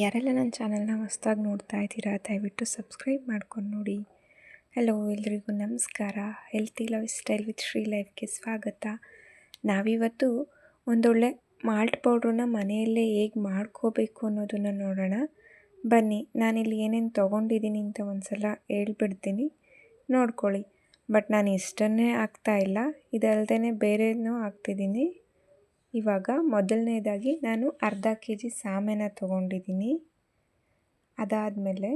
ಯಾರೆಲ್ಲ ನನ್ನ ಚಾನಲ್ನ ಹೊಸ್ದಾಗಿ ನೋಡ್ತಾ ಇದ್ದೀರಾ, ದಯವಿಟ್ಟು ಸಬ್ಸ್ಕ್ರೈಬ್ ಮಾಡ್ಕೊಂಡು ನೋಡಿ. ಹಲೋ ಎಲ್ರಿಗೂ ನಮಸ್ಕಾರ. Healthy lifestyle with Shri ಲೈಫ್ಗೆ ಸ್ವಾಗತ. ನಾವಿವತ್ತು ಒಂದೊಳ್ಳೆ ಮಾಲ್ಟ್ ಪೌಡ್ರನ್ನ ಮನೆಯಲ್ಲೇ ಹೇಗೆ ಮಾಡ್ಕೋಬೇಕು ಅನ್ನೋದನ್ನು ನೋಡೋಣ. ಬನ್ನಿ, ನಾನಿಲ್ಲಿ ಏನೇನು ತೊಗೊಂಡಿದ್ದೀನಿ ಅಂತ ಒಂದು ಸಲ ಹೇಳ್ಬಿಡ್ತೀನಿ. ನೋಡ್ಕೊಳ್ಳಿ. ಬಟ್ ನಾನು ಇಷ್ಟನ್ನೇ ಆಗ್ತಾ ಇಲ್ಲ. ಇದಲ್ದೇ ಬೇರೆನೂ ಹಾಕ್ತಿದ್ದೀನಿ. ಇವಾಗ ಮೊದಲನೇದಾಗಿ ನಾನು ಅರ್ಧ ಕೆ ಜಿ ಸಾಮೆನ ತೊಗೊಂಡಿದ್ದೀನಿ. ಅದಾದಮೇಲೆ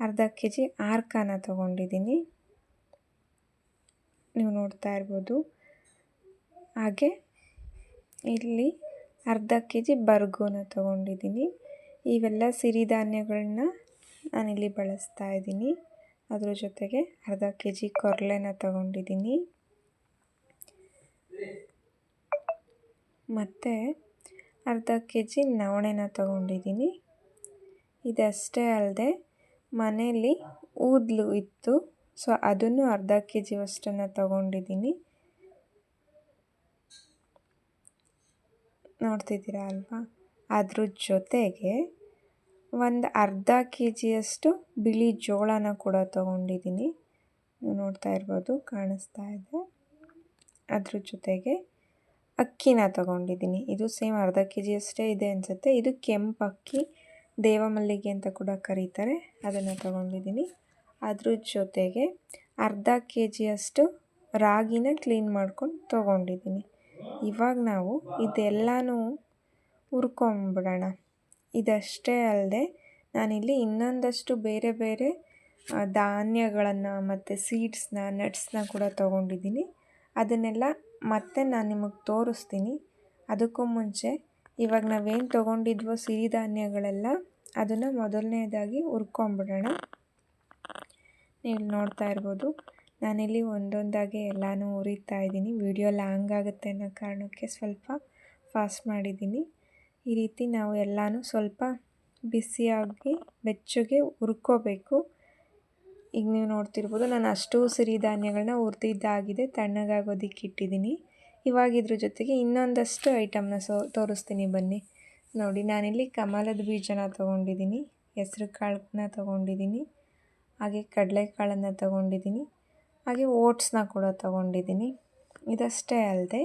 ಅರ್ಧ ಕೆ ಜಿ ಆರ್ಕಾನ ತೊಗೊಂಡಿದ್ದೀನಿ. ನೀವು ನೋಡ್ತಾ ಇರ್ಬೋದು. ಹಾಗೆ ಇಲ್ಲಿ ಅರ್ಧ ಕೆ ಜಿ ಬರ್ಗೋನ ತೊಗೊಂಡಿದ್ದೀನಿ. ಇವೆಲ್ಲ ಸಿರಿಧಾನ್ಯಗಳನ್ನ ನಾನಿಲ್ಲಿ ಬಳಸ್ತಾ ಇದ್ದೀನಿ. ಅದ್ರ ಜೊತೆಗೆ ಅರ್ಧ ಕೆ ಜಿ ಕೊರಲೆನ ತೊಗೊಂಡಿದ್ದೀನಿ. ಮತ್ತು ಅರ್ಧ ಕೆ ಜಿ ನವಣೆನ ತೊಗೊಂಡಿದ್ದೀನಿ. ಇದಷ್ಟೇ ಅಲ್ಲದೆ ಮನೆಯಲ್ಲಿ ಊದಲು ಇತ್ತು, ಸೊ ಅದನ್ನು ಅರ್ಧ ಕೆ ಜಿ ಅಷ್ಟನ್ನು ತೊಗೊಂಡಿದ್ದೀನಿ. ನೋಡ್ತಿದ್ದೀರಾ ಅಲ್ವಾ? ಅದ್ರ ಜೊತೆಗೆ ಒಂದು ಅರ್ಧ ಕೆ ಜಿಯಷ್ಟು ಬಿಳಿ ಜೋಳನ ಕೂಡ ತೊಗೊಂಡಿದ್ದೀನಿ. ನೋಡ್ತಾ ಇರ್ಬೋದು, ಕಾಣಿಸ್ತಾ ಇದೆ. ಅದ್ರ ಜೊತೆಗೆ ಅಕ್ಕಿನ ತಗೊಂಡಿದ್ದೀನಿ. ಇದು ಸೇಮ್ ಅರ್ಧ ಕೆ ಜಿಯಷ್ಟೇ ಇದೆ ಅನಿಸುತ್ತೆ. ಇದು ಕೆಂಪು ಅಕ್ಕಿ. ದೇವಮಲ್ಲಿಗೆ ಅಂತ ಕೂಡ ಕರೀತಾರೆ. ಅದನ್ನು ತೊಗೊಂಡಿದ್ದೀನಿ. ಅದ್ರ ಜೊತೆಗೆ ಅರ್ಧ ಕೆ ಜಿಯಷ್ಟು ರಾಗಿನ ಕ್ಲೀನ್ ಮಾಡ್ಕೊಂಡು ತೊಗೊಂಡಿದ್ದೀನಿ. ಇವಾಗ ನಾವು ಇದೆಲ್ಲನೂ ಹುರ್ಕೊಂಬಿಡೋಣ. ಇದಷ್ಟೇ ಅಲ್ಲದೆ ನಾನಿಲ್ಲಿ ಇನ್ನೊಂದಷ್ಟು ಬೇರೆ ಬೇರೆ ಧಾನ್ಯಗಳನ್ನು ಮತ್ತು ಸೀಡ್ಸ್ನ ನಟ್ಸ್ನ ಕೂಡ ತೊಗೊಂಡಿದ್ದೀನಿ. ಅದನ್ನೆಲ್ಲ ಮತ್ತೆ ನಾನು ನಿಮಗೆ ತೋರಿಸ್ತೀನಿ. ಅದಕ್ಕೂ ಮುಂಚೆ ಇವಾಗ ನಾವೇನು ತೊಗೊಂಡಿದ್ವೋ ಸಿರಿಧಾನ್ಯಗಳೆಲ್ಲ ಅದನ್ನು ಮೊದಲನೇದಾಗಿ ಹುರ್ಕೊಂಬಿಡೋಣ. ನೀವು ನೋಡ್ತಾ ಇರ್ಬೋದು. ನಾನಿಲ್ಲಿ ಒಂದೊಂದಾಗಿ ಎಲ್ಲನೂ ಉರಿತಾ ಇದ್ದೀನಿ. ವಿಡಿಯೋ ಲಾಂಗ್ ಆಗುತ್ತೆ ಅನ್ನೋ ಕಾರಣಕ್ಕೆ ಸ್ವಲ್ಪ ಫಾಸ್ಟ್ ಮಾಡಿದ್ದೀನಿ. ಈ ರೀತಿ ನಾವು ಎಲ್ಲನೂ ಸ್ವಲ್ಪ ಬಿಸಿಯಾಗಿ ಬೆಚ್ಚಗೆ ಹುರ್ಕೋಬೇಕು. ಈಗ ನೀವು ನೋಡ್ತಿರ್ಬೋದು ನಾನು ಅಷ್ಟು ಸಿರಿಧಾನ್ಯಗಳನ್ನ ಹುರಿದಿದ್ದಾಗಿದೆ, ತಣ್ಣಗಾಗೋದಿಕ್ಕೆ ಇಟ್ಟಿದ್ದೀನಿ. ಇವಾಗ ಇದ್ರ ಜೊತೆಗೆ ಇನ್ನೊಂದಷ್ಟು ಐಟಮ್ನ ಸೊ, ತೋರಿಸ್ತೀನಿ ಬನ್ನಿ. ನೋಡಿ, ನಾನಿಲ್ಲಿ ಕಮಲದ ಬೀಜನ ತೊಗೊಂಡಿದ್ದೀನಿ, ಹೆಸ್ರು ಕಾಳನ್ನ ತೊಗೊಂಡಿದ್ದೀನಿ, ಹಾಗೆ ಕಡಲೆಕಾಳನ್ನು ತೊಗೊಂಡಿದ್ದೀನಿ, ಹಾಗೆ ಓಟ್ಸ್ನ ಕೂಡ ತೊಗೊಂಡಿದ್ದೀನಿ. ಇದಷ್ಟೇ ಅಲ್ಲದೆ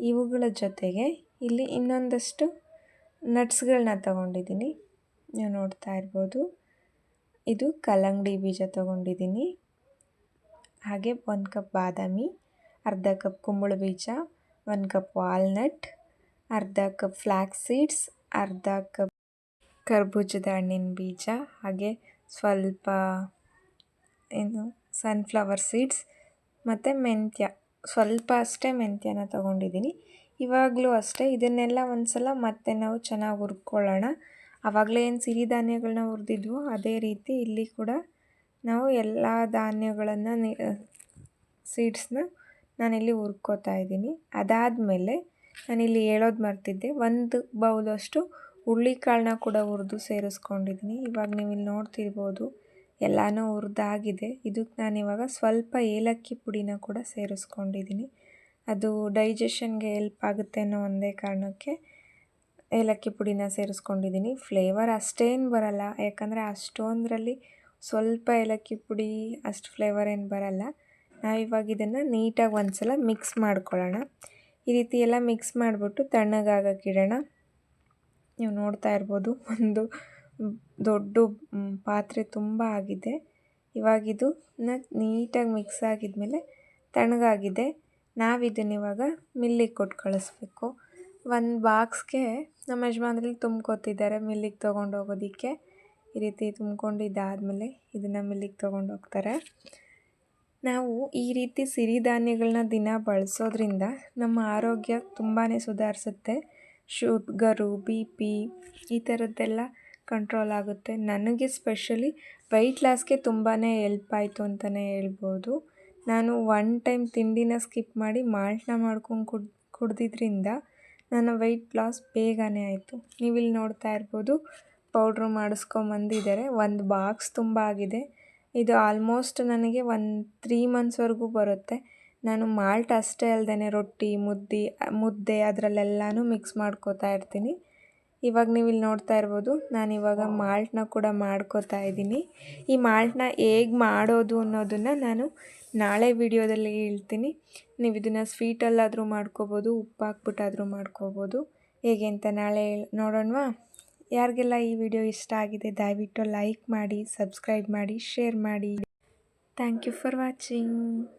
ಇವುಗಳ ಜೊತೆಗೆ ಇಲ್ಲಿ ಇನ್ನೊಂದಷ್ಟು ನಟ್ಸ್ಗಳನ್ನ ತೊಗೊಂಡಿದ್ದೀನಿ. ನೀವು ನೋಡ್ತಾ ಇರ್ಬೋದು. ಇದು ಕಲ್ಲಂಗಡಿ ಬೀಜ ತೊಗೊಂಡಿದ್ದೀನಿ. ಹಾಗೆ ಒಂದು ಕಪ್ ಬಾದಾಮಿ, ಅರ್ಧ ಕಪ್ ಕುಂಬಳ ಬೀಜ, ಒಂದು ಕಪ್ ವಾಲ್ನಟ್, ಅರ್ಧ ಕಪ್ ಫ್ಲ್ಯಾಕ್ಸ್ ಸೀಡ್ಸ್, ಅರ್ಧ ಕಪ್ ಕರ್ಬೂಜದ ಹಣ್ಣಿನ ಬೀಜ, ಹಾಗೆ ಸ್ವಲ್ಪ ಏನು ಸನ್ಫ್ಲವರ್ ಸೀಡ್ಸ್ ಮತ್ತು ಮೆಂತ್ಯ. ಸ್ವಲ್ಪ ಅಷ್ಟೇ ಮೆಂತ್ಯನ ತೊಗೊಂಡಿದ್ದೀನಿ. ಇವಾಗಲೂ ಅಷ್ಟೇ. ಇದನ್ನೆಲ್ಲ ಒಂದು ಸಲ ಮತ್ತೆ ನಾವು ಚೆನ್ನಾಗಿ ಹುರ್ಕೊಳ್ಳೋಣ. ಆವಾಗಲೇ ಏನು ಸಿರಿಧಾನ್ಯಗಳನ್ನ ಹುರಿದಿದ್ವೋ ಅದೇ ರೀತಿ ಇಲ್ಲಿ ಕೂಡ ನಾವು ಎಲ್ಲ ಧಾನ್ಯಗಳನ್ನು ಸೀಡ್ಸ್ನ ನಾನಿಲ್ಲಿ ಹುರ್ಕೋತಾ ಇದ್ದೀನಿ. ಅದಾದಮೇಲೆ ನಾನಿಲ್ಲಿ ಹೇಳೋದು ಮರ್ತಿದ್ದೆ, ಒಂದು ಬೌಲಷ್ಟು ಹುರುಳಿಕಾಳನ್ನ ಕೂಡ ಹುರಿದು ಸೇರಿಸ್ಕೊಂಡಿದ್ದೀನಿ. ಇವಾಗ ನೀವು ಇಲ್ಲಿ ನೋಡ್ತಿರ್ಬೋದು, ಎಲ್ಲನೂ ಹುರಿದಾಗಿದೆ. ಇದಕ್ಕೆ ನಾನಿವಾಗ ಸ್ವಲ್ಪ ಏಲಕ್ಕಿ ಪುಡಿನ ಕೂಡ ಸೇರಿಸ್ಕೊಂಡಿದ್ದೀನಿ. ಅದು ಡೈಜೆಷನ್ಗೆ ಹೆಲ್ಪ್ ಆಗುತ್ತೆ ಅನ್ನೋ ಒಂದೇ ಕಾರಣಕ್ಕೆ ಏಲಕ್ಕಿ ಪುಡಿನ ಸೇರಿಸ್ಕೊಂಡಿದ್ದೀನಿ. ಫ್ಲೇವರ್ ಅಷ್ಟೇನು ಬರಲ್ಲ. ಯಾಕಂದರೆ ಅಷ್ಟೊಂದರಲ್ಲಿ ಸ್ವಲ್ಪ ಏಲಕ್ಕಿ ಪುಡಿ, ಅಷ್ಟು ಫ್ಲೇವರ್ ಏನು ಬರಲ್ಲ. ನಾವಿವಾಗ ಇದನ್ನು ನೀಟಾಗಿ ಒಂದು ಸಲ ಮಿಕ್ಸ್ ಮಾಡ್ಕೊಳ್ಳೋಣ. ಈ ರೀತಿ ಎಲ್ಲ ಮಿಕ್ಸ್ ಮಾಡಿಬಿಟ್ಟು ತಣ್ಣಗಾಗಕ್ಕಿಡೋಣ ನೀವು ನೋಡ್ತಾ ಇರ್ಬೋದು, ಒಂದು ದೊಡ್ಡ ಪಾತ್ರೆ ತುಂಬ ಆಗಿದೆ. ಇವಾಗಿದು ನೀಟಾಗಿ ಮಿಕ್ಸ್ ಆಗಿದ್ಮೇಲೆ ತಣ್ಣಗಾಗಿದೆ. ನಾವಿದನ್ನು ಇವಾಗ ಮಿಲ್ಲಿಗೆ ಕೊಟ್ಟು ಕಳಿಸ್ಬೇಕು. ಒಂದು ಬಾಕ್ಸ್ಗೆ ನಮ್ಮ ಯಜಮಾನ್ರಲ್ಲಿ ತುಂಬ್ಕೊತಿದ್ದಾರೆ ಮಿಲ್ಲಿಗೆ ತೊಗೊಂಡು ಹೋಗೋದಕ್ಕೆ ಈ ರೀತಿ ತುಂಬ್ಕೊಂಡಿದ್ದಾದಮೇಲೆ ಇದನ್ನು ಮಿಲ್ಲಿಗೆ ತೊಗೊಂಡು ಹೋಗ್ತಾರೆ ನಾವು ಈ ರೀತಿ ಸಿರಿಧಾನ್ಯಗಳನ್ನ ದಿನ ಬಳಸೋದ್ರಿಂದ ನಮ್ಮ ಆರೋಗ್ಯ ತುಂಬಾ ಸುಧಾರಿಸುತ್ತೆ. ಶುಗರು, ಬಿ ಪಿ ಈ ಥರದ್ದೆಲ್ಲ ಕಂಟ್ರೋಲ್ ಆಗುತ್ತೆ. ನನಗೆ ಸ್ಪೆಷಲಿ ವೆಯ್ಟ್ ಲಾಸ್ಗೆ ತುಂಬಾ ಎಲ್ಪ್ ಆಯಿತು ಅಂತಲೇ ಹೇಳ್ಬೋದು. ನಾನು ಒನ್ ಟೈಮ್ ತಿಂಡಿನ ಸ್ಕಿಪ್ ಮಾಡಿ ಮಾಲ್ಟ್ನ ಮಾಡ್ಕೊಂಡು ಕುಡ್, ಕುಡ್ದಿದ್ರಿಂದ ನನ್ನ ವೆಯ್ಟ್ ಲಾಸ್ ಬೇಗನೆ ಆಯಿತು. ನೀವಿಲ್ಲಿ ನೋಡ್ತಾ ಇರ್ಬೋದು ಪೌಡ್ರು ಮಾಡಿಸ್ಕೊಂಬಂದಿದ್ದಾರೆ. ಒಂದು ಬಾಕ್ಸ್ ತುಂಬ ಆಗಿದೆ. ಇದು ಆಲ್ಮೋಸ್ಟ್ ನನಗೆ ಒಂದು ತ್ರೀ ಮಂತ್ಸ್ವರೆಗೂ ಬರುತ್ತೆ. ನಾನು ಮಾಲ್ಟ್ ಅಷ್ಟೇ ಅಲ್ಲದೆ ರೊಟ್ಟಿ, ಮುದ್ದೆ ಮುದ್ದೆ ಅದರಲ್ಲೆಲ್ಲನೂ ಮಿಕ್ಸ್ ಮಾಡ್ಕೋತಾ ಇರ್ತೀನಿ. ಇವಾಗ ನೀವು ಇಲ್ಲಿ ನೋಡ್ತಾ ಇರ್ಬೋದು ನಾನು ಇವಾಗ ಮಾಲ್ಟ್ನ ಕೂಡ ಮಾಡ್ಕೋತಾ ಇದ್ದೀನಿ. ಈ ಮಾಲ್ಟ್ನ ಹೇಗೆ ಮಾಡೋದು ಅನ್ನೋದನ್ನು ನಾನು ನಾಳೆ ವಿಡಿಯೋದಲ್ಲಿ ಹೇಳ್ತೀನಿ. ನೀವು ಇದನ್ನು ಸ್ವೀಟಲ್ಲಾದರೂ ಮಾಡ್ಕೋಬೋದು ಉಪ್ಪು ಹಾಕ್ಬಿಟ್ಟಾದರೂ ಮಾಡ್ಕೋಬೋದು. ಹೇಗೆ ಅಂತ ನಾಳೆ ನೋಡೋಣವಾ? ಯಾರಿಗೆಲ್ಲ ಈ ವಿಡಿಯೋ ಇಷ್ಟ ಆಗಿದೆ ದಯವಿಟ್ಟು ಲೈಕ್ ಮಾಡಿ ಸಬ್ಸ್ಕ್ರೈಬ್ ಮಾಡಿ ಶೇರ್ ಮಾಡಿ. Thank you for watching.